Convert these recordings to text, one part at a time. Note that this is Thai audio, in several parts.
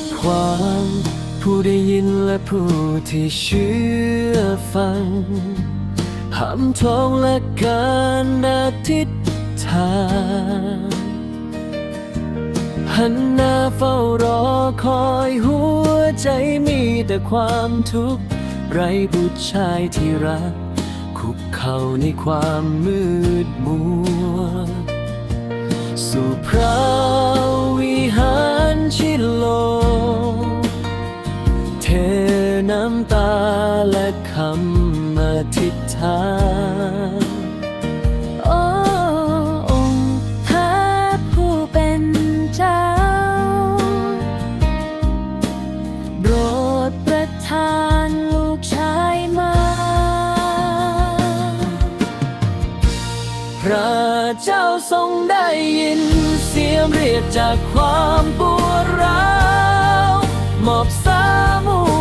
ทความ ผู้ได้ยินและผู้ที่เชื่อฟังหำทองและการอธิษฐานหันหน้าเฝ้ารอคอยหัวใจมีแต่ความทุกข์ไรบุตรชายที่รัก คุกเข่าในความมืดมัว สู่พระวิหาราโอ้องค์พระผู้เป็นเจ้าโปรดประทานลูกชายมา พระเจ้าทรงได้ยินเสียงเรียกจากความปวดร้าวมอบซามู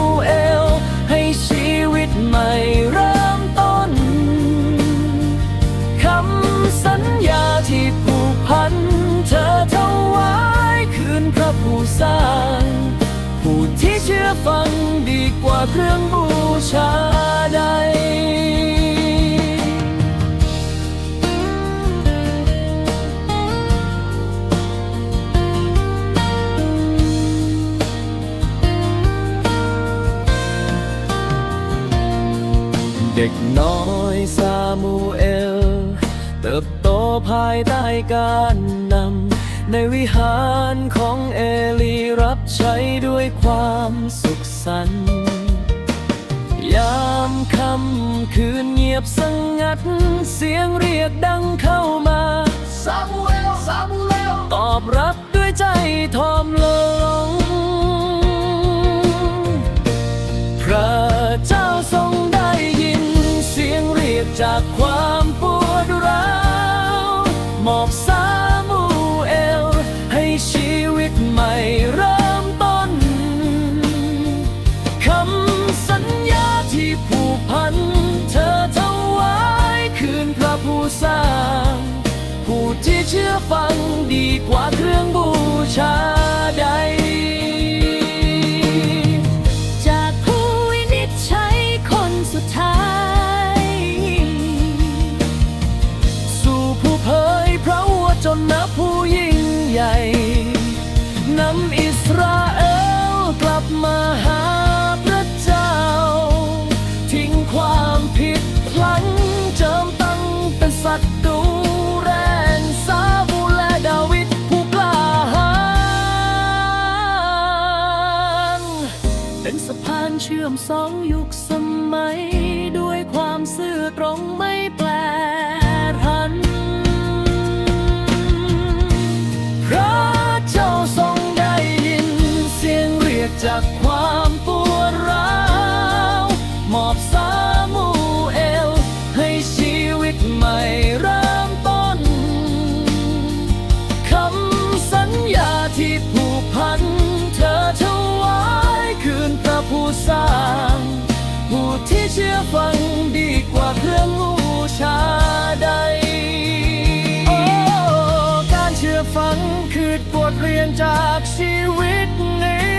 เครื่องบูชาใด เด็กน้อยซามูเอล เติบโตภายใต้การนำ ในวิหารของเอลีรับใช้ด้วยความสุขสันต์ ยามค่ำคืนเงียบสงัด เสียงเรียกดังเข้ามาซามูเอลซามูเอลตอบรับด้วยใจทอมลง พระเจ้าทรงได้ยิน เสียงเรียกจากความปวดร้าวมอบ พันเธอถวายคืนพระผู้สร้าง ผู้ที่เชื่อฟังดีกว่าเครื่องบูชาใดจากผู้วินิจฉัยคนสุดท้ายสู่ผู้เผยพระวจนะผู้ยิ่งใหญ่นำอิสราเอลกลับมาหาานเชื่อมสองยุคสมัย ด้วยความซื่อตรงไม่แปรพันพระเจ้าทรงได้ยิน เสียงเรียกจากความปวดร้าวมอบซามูเอล ให้ชีวิตใหม่เริ่มต้นคำสัญญาที่ คือบทเรียนจากชีวิตนี้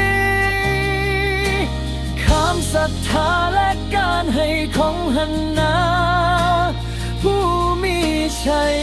คำศรัทธาและการให้ของหันนา ผู้มีชัย